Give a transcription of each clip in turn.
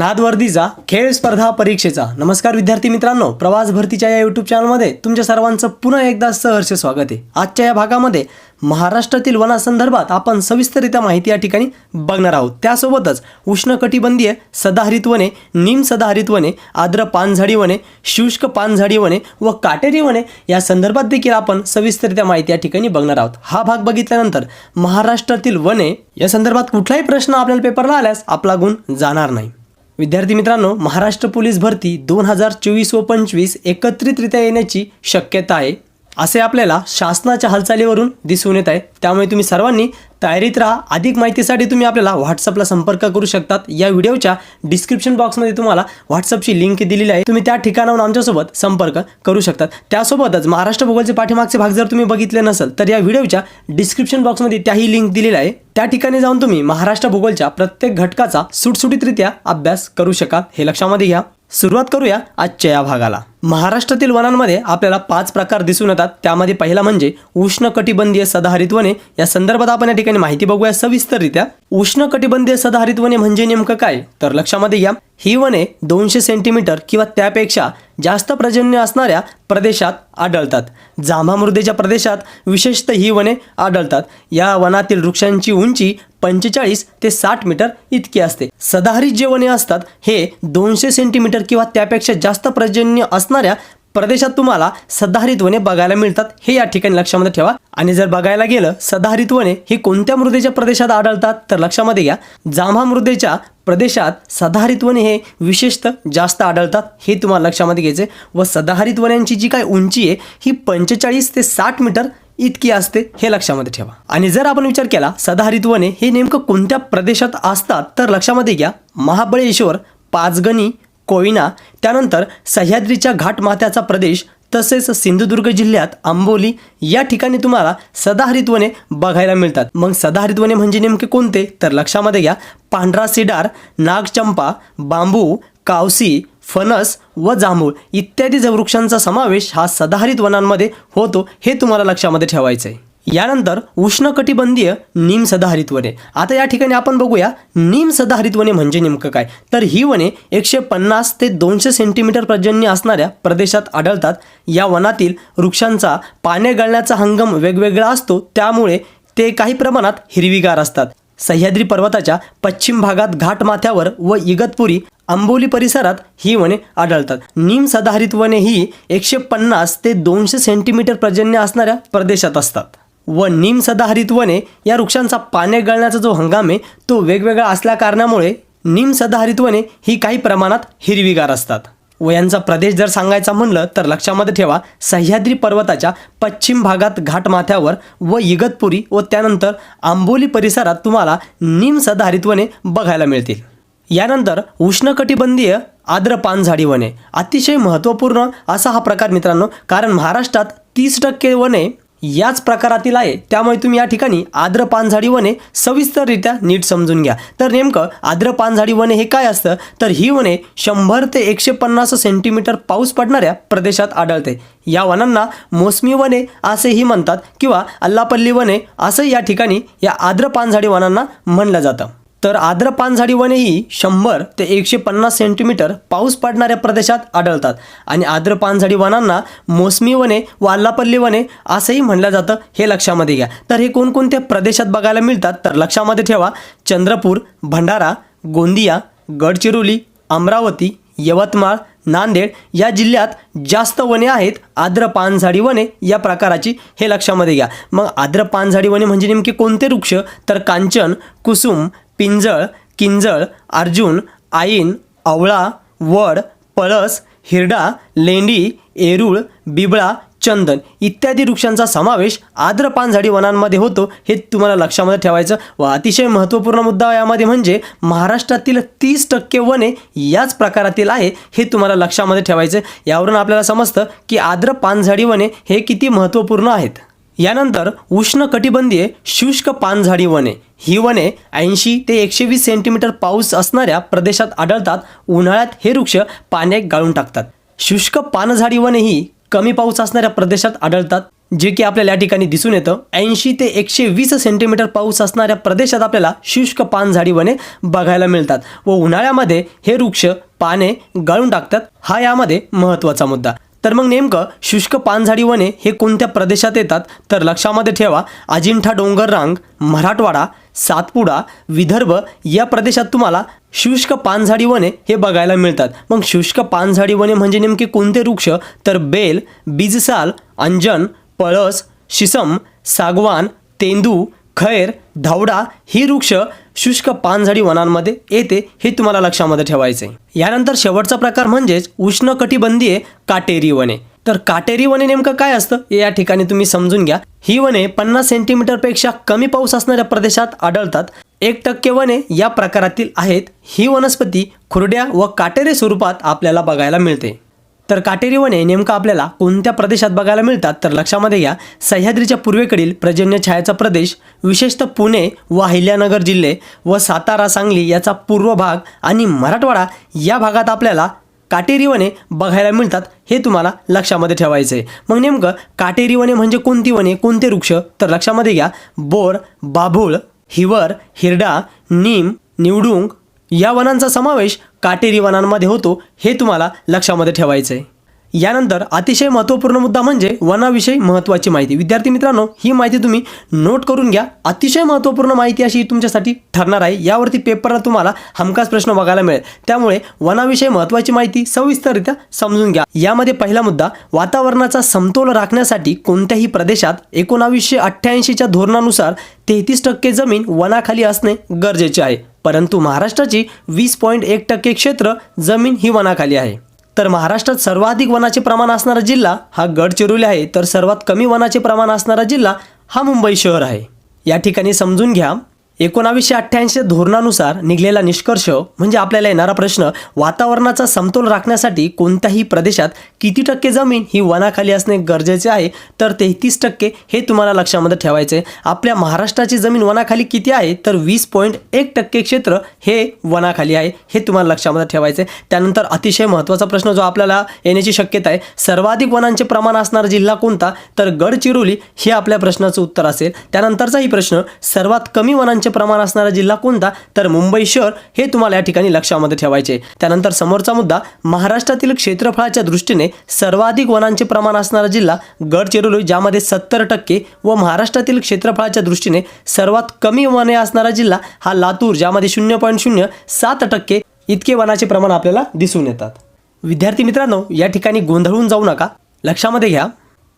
नादवर्दीचा खेळ स्पर्धा परीक्षेचा. नमस्कार विद्यार्थी मित्रांनो प्रवास भरतीच्या या युट्यूब चॅनलमध्ये तुमच्या सर्वांचं पुन्हा एकदा सहर्ष स्वागत आहे. आजच्या या भागामध्ये महाराष्ट्रातील वनासंदर्भात आपण सविस्तरित्या माहिती या ठिकाणी बघणार आहोत. त्यासोबतच उष्णकटिबंधीय सदाहरित वने निम सदाहरित वने आर्द्र पानझाडी वने शुष्क पानझाडी वने व काटेरी वने या संदर्भात देखील आपण सविस्तरित्या माहिती या ठिकाणी बघणार आहोत. हा भाग बघितल्यानंतर महाराष्ट्रातील वने या संदर्भात कुठलाही प्रश्न आपल्याला पेपरला आल्यास आपला गुण जाणार नाही. विद्यार्थी मित्रांनो महाराष्ट्र पोलीस भरती दोन हजार चोवीस व पंचवीस एकत्रितरित्या येण्याची शक्यता आहे. असे आपल्याला शासनाच्या हालचालीवरून दिसून येत आहे. त्यामुळे तुम्ही सर्वांनी तयारीत राहा. अधिक माहितीसाठी तुम्ही आपल्याला व्हॉट्सअपला संपर्क करू शकतात. या व्हिडिओच्या डिस्क्रिप्शन बॉक्समध्ये तुम्हाला व्हॉट्सअपची लिंक दिलेली आहे. तुम्ही त्या ठिकाणाहून आमच्यासोबत संपर्क करू शकतात. त्यासोबतच महाराष्ट्र भूगोलचे पाठीमागचे भाग जर तुम्ही बघितले नसेल तर या व्हिडिओच्या डिस्क्रिप्शन बॉक्समध्ये त्याही लिंक दिलेली आहे. त्या ठिकाणी जाऊन तुम्ही महाराष्ट्र भूगोलच्या प्रत्येक घटकाचा सुटसुटीतरित्या अभ्यास करू शकाल. हे लक्षामध्ये घ्या. सुरुवात करूया आजच्या या भागाला. महाराष्ट्रातील वनांमध्ये आपल्याला पाच प्रकार दिसून येतात. त्यामध्ये पहिला म्हणजे उष्ण कटिबंधीय सदाहरित वने. या संदर्भात आपण या ठिकाणी माहिती बघूया सविस्तररित्या. उष्ण कटिबंधीय सदाहरित वने म्हणजे नेमकं काय? तर लक्षामध्ये घ्या. ही वने दोनशे सेंटीमीटर किंवा त्यापेक्षा जास्त प्रजन्य असणाऱ्या प्रदेशात आढळतात. जांभा मृदेच्या प्रदेशात विशेषतः ही वने आढळतात. या वनातील वृक्षांची उंची पंचेचाळीस ते साठ मीटर इतकी असते. सदाहरित जे वने असतात हे दोनशे सेंटीमीटर किंवा त्यापेक्षा जास्त प्रजन्य असणाऱ्या प्रदेशात तुम्हाला सदाहरित वने बघायला मिळतात हे या ठिकाणी लक्षामध्ये ठेवा. आणि जर बघायला गेलं सदाहरित वने ही कोणत्या मृदेच्या प्रदेशात आढळतात तर लक्षामध्ये घ्या. जांभा मृदेच्या प्रदेशात सदाहरित वने हे विशेषतः जास्त आढळतात हे तुम्हाला लक्षामध्ये घ्यायचे व सदाहरित वनांची जी काय उंची आहे ही पंचेचाळीस ते साठ मीटर इतकी असते हे लक्षामध्ये ठेवा. आणि जर आपण विचार केला सदाहरित वने हे नेमकं कोणत्या प्रदेशात असतात तर लक्षामध्ये घ्या. महाबळेश्वर पाचगणी कोयना त्यानंतर सह्याद्रीच्या घाटमाथ्याचा प्रदेश तसेच सिंधुदुर्ग जिल्ह्यात आंबोली या ठिकाणी तुम्हाला सदाहरित वने बघायला मिळतात. मग सदाहरित वने म्हणजे नेमके कोणते? तर लक्षामध्ये घ्या पांढरा सिडार नागचंपा बांबू कावसी फणस व जांभूळ इत्यादी जवृक्षांचा वृक्षांचा समावेश हा सदाहरित वनांमध्ये होतो हे तुम्हाला लक्षामध्ये ठेवायचं आहे यानंतर उष्णकटिबंधीय निम सदाहरित वने. आता या ठिकाणी आपण बघूया निम सदाहरित वने म्हणजे नेमकं काय? तर ही वने एकशे पन्नास ते दोनशे सेंटीमीटर पर्जन्य असणाऱ्या प्रदेशात आढळतात. या वनातील वृक्षांचा पाने गळण्याचा हंगम वेगवेगळा असतो. त्यामुळे ते काही प्रमाणात हिरवीगार असतात. सह्याद्री पर्वताच्या पश्चिम भागात घाटमाथ्यावर व इगतपुरी आंबोली परिसरात ही वने आढळतात. निम सदाहरित वने ही एकशे पन्नास ते दोनशे सेंटीमीटर पर्जन्य असणाऱ्या प्रदेशात असतात. व निम सदाहरित वने या वृक्षांचा पाने गळण्याचा जो हंगाम आहे तो वेगवेगळा असल्या कारणामुळे निम सदाहरित वने ही काही प्रमाणात हिरवीगार असतात. व यांचा प्रदेश जर सांगायचा म्हणलं तर लक्षामध्ये ठेवा सह्याद्री पर्वताच्या पश्चिम भागात घाटमाथ्यावर व इगतपुरी व त्यानंतर आंबोली परिसरात तुम्हाला निम सदाहरित वने बघायला मिळतील. यानंतर उष्णकटिबंधीय आर्द्र पानझाडी वने. अतिशय महत्त्वपूर्ण असा हा प्रकार मित्रांनो कारण महाराष्ट्रात तीस टक्के वने याच प्रकारातील आहे. त्यामुळे तुम्ही या ठिकाणी आर्द्र पानझाडी वने सविस्तररित्या नीट समजून घ्या. तर नेमकं आर्द्र पानझाडी वने हे काय असतं? तर ही वने शंभर ते एकशे पन्नास सेंटीमीटर पाऊस पडणाऱ्या प्रदेशात आढळते. या वनांना मोसमी वने असेही म्हणतात किंवा अल्लापल्ली वने असं या ठिकाणी या आर्द्र पानझाडी वनांना म्हणलं जातं. तर आर्द्र पानझाडी वने ही शंभर ते एकशे पन्नास सेंटीमीटर पाऊस पडणाऱ्या प्रदेशात आढळतात. आणि आर्द्र पानझाडी वनांना मोसमी वने व वने असंही म्हणलं जातं हे लक्षामध्ये घ्या. तर हे कोणकोणत्या प्रदेशात बघायला मिळतात? तर लक्षामध्ये ठेवा. चंद्रपूर भंडारा गोंदिया गडचिरोली अमरावती यवतमाळ नांदेड या जिल्ह्यात जास्त वने आहेत. आर्द्र पानझाडी वने या प्रकाराची हे लक्षामध्ये घ्या. मग आर्द्र पानझाडी वने म्हणजे नेमके कोणते वृक्ष? तर कांचन कुसुम पिंजळ किंजळ अर्जुन आईन आवळा वड पळस हिरडा लेंडी एरूळ बिबळा चंदन इत्यादी वृक्षांचा समावेश आर्द्र पानझाडी वनांमध्ये होतो हे तुम्हाला लक्षामध्ये ठेवायचं व अतिशय महत्त्वपूर्ण मुद्दा यामध्ये म्हणजे महाराष्ट्रातील तीस टक्के वने याच प्रकारातील आहे हे तुम्हाला लक्षामध्ये ठेवायचं. यावरून आपल्याला समजतं की आर्द्र पानझाडी वने हे किती महत्त्वपूर्ण आहेत. यानंतर उष्णकटिबंधीय शुष्क पानझाडी वने ही वने ऐंशी ते एकशे वीस सेंटीमीटर पाऊस असणाऱ्या प्रदेशात आढळतात. उन्हाळ्यात हे वृक्ष पाण्यात गाळून टाकतात. शुष्क पानझाडी वने ही कमी पाऊस असणाऱ्या प्रदेशात आढळतात जे की आपल्याला या ठिकाणी दिसून येतं. ऐंशी ते एकशे वीस सेंटीमीटर पाऊस असणाऱ्या प्रदेशात आपल्याला शुष्क पानझाडी वने बघायला मिळतात व उन्हाळ्यामध्ये हे वृक्ष पाने गाळून टाकतात. हा यामध्ये महत्त्वाचा मुद्दा. तर मग नेमकं शुष्क पानझाडी वने हे कोणत्या प्रदेशात येतात? तर लक्षामध्ये ठेवा अजिंठा डोंगर रांग मराठवाडा सातपुडा विदर्भ या प्रदेशात तुम्हाला शुष्क पानझाडी वने हे बघायला मिळतात. मग शुष्क पानझाडी वने म्हणजे नेमके कोणते वृक्ष? तर बेल बीजसाल अंजन पळस शिसम सागवान तेंदू खैर धावडा ही वृक्ष शुष्क पानझडी वनांमध्ये येते हे तुम्हाला लक्षामध्ये ठेवायचे यानंतर शेवटचा प्रकार म्हणजेच उष्णकटिबंधीय काटेरी वने. तर काटेरी वने नेमकं काय असतं या ठिकाणी तुम्ही समजून घ्या. ही वने पन्नास सेंटीमीटरपेक्षा कमी पाऊस असणाऱ्या प्रदेशात आढळतात. एक टक्के वने या प्रकारातील आहेत. ही वनस्पती खुरड्या व काटेरी स्वरूपात आपल्याला बघायला मिळते. तर काटेरी वने नेमकं आपल्याला कोणत्या प्रदेशात बघायला मिळतात? तर लक्षामध्ये घ्या. सह्याद्रीच्या पूर्वेकडील पर्जन्य छायाचा प्रदेश विशेषतः पुणे व अहिल्यानगर जिल्हे व सातारा सांगली याचा पूर्व भाग आणि मराठवाडा या भागात आपल्याला काटेरी वने बघायला मिळतात हे तुम्हाला लक्षामध्ये ठेवायचं आहे मग नेमकं काटेरी वने म्हणजे कोणती वने कोणते वृक्ष? तर लक्षामध्ये घ्या. बोर बाभूळ हिवर हिरडा नीम निवडुंग या वनांचा समावेश काटेरी वनांमध्ये होतो हे तुम्हाला लक्षामध्ये ठेवायचं आहे यानंतर अतिशय महत्त्वपूर्ण मुद्दा म्हणजे वनाविषयी महत्त्वाची माहिती. विद्यार्थी मित्रांनो ही माहिती तुम्ही नोट करून घ्या. अतिशय महत्त्वपूर्ण माहिती अशी तुमच्यासाठी ठरणार आहे. यावरती पेपरला तुम्हाला हमखास प्रश्न बघायला मिळेल. त्यामुळे वनाविषयी महत्त्वाची माहिती सविस्तररित्या समजून घ्या. यामध्ये पहिला मुद्दा वातावरणाचा समतोल राखण्यासाठी कोणत्याही प्रदेशात एकोणावीसशे अठ्ठ्याऐंशीच्या धोरणानुसार तेहतीस टक्के जमीन वनाखाली असणे गरजेचे आहे. परंतु महाराष्ट्राची वीस पॉईंट एक टक्के क्षेत्र जमीन ही वनाखाली आहे. तर महाराष्ट्रात सर्वाधिक वनाचे प्रमाण असणारा जिल्हा हा गडचिरोली आहे. तर सर्वात कमी वनाचे प्रमाण असणारा जिल्हा हा मुंबई शहर आहे. या ठिकाणी समजून घ्या. एकोणावीसशे अठ्ठ्याऐंशी धोरणानुसार निघलेला निष्कर्ष म्हणजे आपल्याला येणारा प्रश्न वातावरणाचा समतोल राखण्यासाठी कोणत्याही प्रदेशात किती टक्के जमीन ही वनाखाली असणे गरजेचे आहे? तर तेहतीस टक्के हे तुम्हाला लक्षामध्ये ठेवायचे आपल्या महाराष्ट्राची जमीन वनाखाली किती आहे? तर वीस पॉईंट एक टक्के क्षेत्र हे वनाखाली आहे. हे तुम्हाला लक्षामध्ये ठेवायचे आहे. त्यानंतर अतिशय महत्त्वाचा प्रश्न जो आपल्याला येण्याची शक्यता आहे सर्वाधिक वनांचे प्रमाण असणारा जिल्हा कोणता? तर गडचिरोली हे आपल्या प्रश्नाचं उत्तर असेल. त्यानंतरचाही प्रश्न सर्वात कमी वनांचे प्रमाण असणारा जिल्हा कोणता? तर मुंबई शहर हे तुम्हाला या ठिकाणी लक्षामध्ये ठेवायचे. त्यानंतर समोरचा मुद्दा महाराष्ट्रातील क्षेत्रफळाच्या दृष्टीने सर्वाधिक वनांचे प्रमाण असणारा जिल्हा गडचिरोली ज्यामध्ये सत्तर टक्के व महाराष्ट्रातील क्षेत्रफळाच्या दृष्टीने सर्वात कमी वने असणारा जिल्हा हा लातूर ज्यामध्ये शून्य पॉईंट शून्य सात टक्के इतके वनाचे प्रमाण आपल्याला दिसून येतात. विद्यार्थी मित्रांनो या ठिकाणी गोंधळून जाऊ नका. लक्षामध्ये घ्या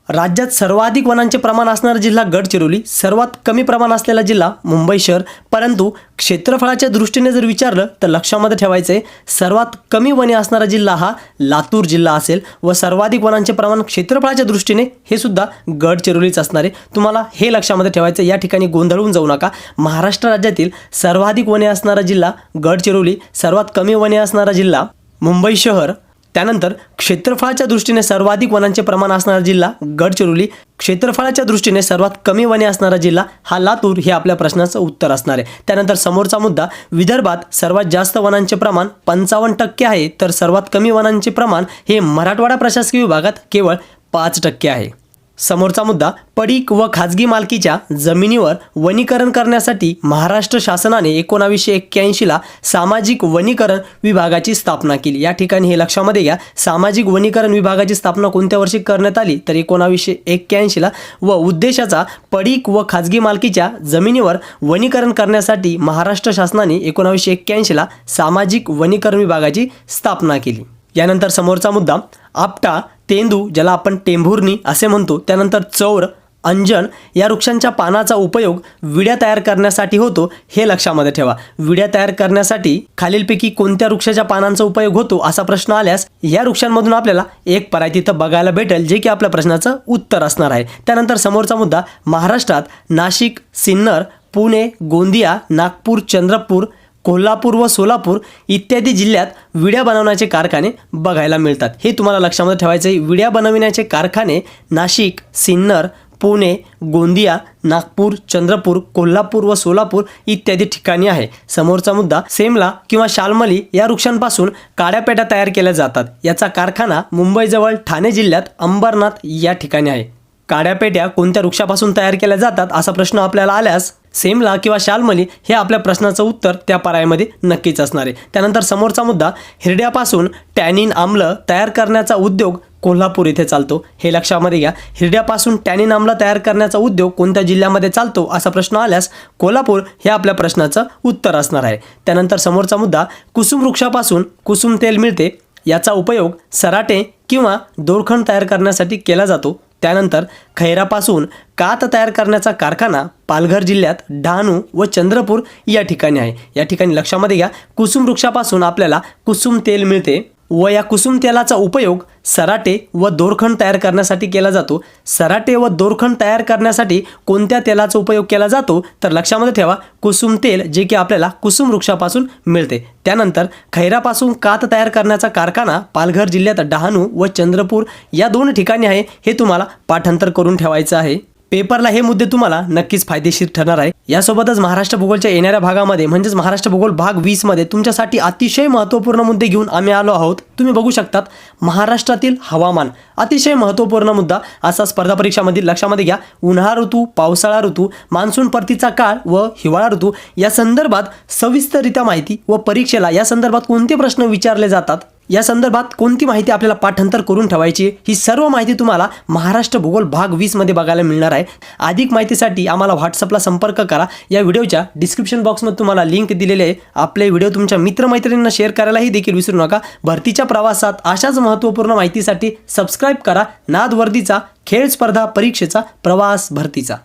राज्यात सर्वाधिक वनांचे प्रमाण असणारा जिल्हा गडचिरोली सर्वात कमी प्रमाण असलेला जिल्हा मुंबई शहर. परंतु क्षेत्रफळाच्या दृष्टीने जर विचारलं तर लक्षामध्ये ठेवायचं आहे सर्वात कमी वने असणारा जिल्हा हा लातूर जिल्हा असेल व सर्वाधिक वनांचे प्रमाण क्षेत्रफळाच्या दृष्टीने हे सुद्धा गडचिरोलीच असणार. आहे तुम्हाला हे लक्षामध्ये ठेवायचं आहे. या ठिकाणी गोंधळून जाऊ नका. महाराष्ट्र राज्यातील सर्वाधिक वने असणारा जिल्हा गडचिरोली सर्वात कमी वने असणारा जिल्हा मुंबई शहर. त्यानंतर क्षेत्रफळाच्या दृष्टीने सर्वाधिक वनांचे प्रमाण असणारा जिल्हा गडचिरोली. क्षेत्रफळाच्या दृष्टीने सर्वात कमी वने असणारा जिल्हा हा लातूर हे आपल्या प्रश्नाचं उत्तर असणार आहे. त्यानंतर समोरचा मुद्दा विदर्भात सर्वात जास्त वनांचे प्रमाण पंचावन्न टक्के आहे तर सर्वात कमी वनांचे प्रमाण हे मराठवाडा प्रशासकीय विभागात केवळ पाच टक्के आहे. समोरचा मुद्दा पडीक व खाजगी मालकीच्या जमिनीवर वनीकरण करण्यासाठी महाराष्ट्र शासनाने एकोणावीसशे एक्क्याऐंशीला सामाजिक वनीकरण विभागाची स्थापना केली. या ठिकाणी हे लक्षामध्ये घ्या सामाजिक वनीकरण विभागाची स्थापना कोणत्या वर्षी करण्यात आली? तर एकोणावीसशे एक्क्याऐंशीला व उद्देशाचा पडीक व खाजगी मालकीच्या जमिनीवर वनीकरण करण्यासाठी महाराष्ट्र शासनाने एकोणावीसशे एक्क्याऐंशीला सामाजिक वनीकरण विभागाची स्थापना केली. यानंतर समोरचा मुद्दा आपटा तेंदू ज्याला आपण टेंभुर्णी असे म्हणतो त्यानंतर चौर अंजन या वृक्षांच्या पानाचा उपयोग विड्या तयार करण्यासाठी होतो हे लक्षामध्ये ठेवा. विड्या तयार करण्यासाठी खालीलपैकी कोणत्या वृक्षाच्या पानांचा उपयोग होतो असा प्रश्न आल्यास या वृक्षांमधून आपल्याला एक पर्याय तिथं बघायला भेटेल जे की आपल्या प्रश्नाचं उत्तर असणार आहे. त्यानंतर समोरचा मुद्दा महाराष्ट्रात नाशिक सिन्नर पुणे गोंदिया नागपूर चंद्रपूर कोल्हापूर व सोलापूर इत्यादी जिल्ह्यात विड्या बनवण्याचे कारखाने बघायला मिळतात. हे तुम्हाला लक्षामध्ये ठेवायचं आहे. विड्या बनविण्याचे कारखाने नाशिक सिन्नर पुणे गोंदिया नागपूर चंद्रपूर कोल्हापूर व सोलापूर इत्यादी ठिकाणी आहे. समोरचा मुद्दा सेमला किंवा शालमली या वृक्षांपासून काड्यापेट्या तयार केल्या जातात. याचा कारखाना मुंबईजवळ ठाणे जिल्ह्यात अंबरनाथ या ठिकाणी आहे. काड्या पेट्या कोणत्या वृक्षापासून तयार केल्या जातात असा प्रश्न आपल्याला आल्यास सेमला किंवा शालमली हे आपल्या प्रश्नाचं उत्तर त्या पर्यायामध्ये नक्कीच असणार आहे. त्यानंतर समोरचा मुद्दा हिरड्यापासून टॅनिन आम्ल तयार करण्याचा उद्योग कोल्हापूर इथे चालतो. हे लक्षामध्ये घ्या हिरड्यापासून टॅनिन आम्ल तयार करण्याचा उद्योग कोणत्या जिल्ह्यामध्ये चालतो असा प्रश्न आल्यास कोल्हापूर हे आपल्या प्रश्नाचं उत्तर असणार आहे. त्यानंतर समोरचा मुद्दा कुसुम वृक्षापासून कुसुम तेल मिळते याचा उपयोग सराटे किंवा दोरखंड तयार करण्यासाठी केला जातो. त्यानंतर खैरापासून कात तयार करण्याचा कारखाना पालघर जिल्ह्यात डहाणू व चंद्रपूर या ठिकाणी आहे. या ठिकाणी लक्षामध्ये घ्या कुसुम वृक्षापासून आपल्याला कुसुम तेल मिळते. व या कुसुम तेलाचा उपयोग सराटे व दोरखंड तयार करण्यासाठी केला जातो. सराटे व दोरखंड तयार करण्यासाठी कोणत्या तेलाचा उपयोग केला जातो? तर लक्षामध्ये ठेवा कुसुम तेल जे की आपल्याला कुसुम वृक्षापासून मिळते. त्यानंतर खैरापासून कात तयार करण्याचा कारखाना पालघर जिल्ह्यात डहाणू व चंद्रपूर या दोन ठिकाणी आहे. हे तुम्हाला पाठांतर करून ठेवायचं आहे. पेपरला हे मुद्दे तुम्हाला नक्कीच फायदेशीर ठरणार आहे. यासोबतच महाराष्ट्र भूगोलच्या येणाऱ्या भागामध्ये म्हणजेच महाराष्ट्र भूगोल भाग वीसमध्ये तुमच्यासाठी अतिशय महत्त्वपूर्ण मुद्दे घेऊन आम्ही आलो आहोत. तुम्ही बघू शकतात महाराष्ट्रातील हवामान. अतिशय महत्त्वपूर्ण मुद्दा असा स्पर्धा परीक्षामधील लक्षामध्ये घ्या. उन्हाळा ऋतू पावसाळा ऋतू मान्सून परतीचा काळ व हिवाळा ऋतू या संदर्भात सविस्तररित्या माहिती व परीक्षेला या संदर्भात कोणते प्रश्न विचारले जातात? या संदर्भात कोणती माहिती आपल्याला पाठांतर करून ठेवायची ही सर्व माहिती तुम्हाला महाराष्ट्र भूगोल भाग वीसमध्ये बघायला मिळणार आहे. अधिक माहितीसाठी आम्हाला व्हॉट्सअपला संपर्क करा. या व्हिडिओच्या डिस्क्रिप्शन बॉक्समध्ये तुम्हाला लिंक दिलेली आहे. आपले व्हिडिओ तुमच्या मित्रमैत्रिणींना शेअर करायलाही देखील विसरू नका. भरतीच्या प्रवासात अशाच महत्त्वपूर्ण माहितीसाठी सबस्क्राईब करा. नाद वर्दीचा खेळ स्पर्धा परीक्षेचा प्रवास भरतीचा.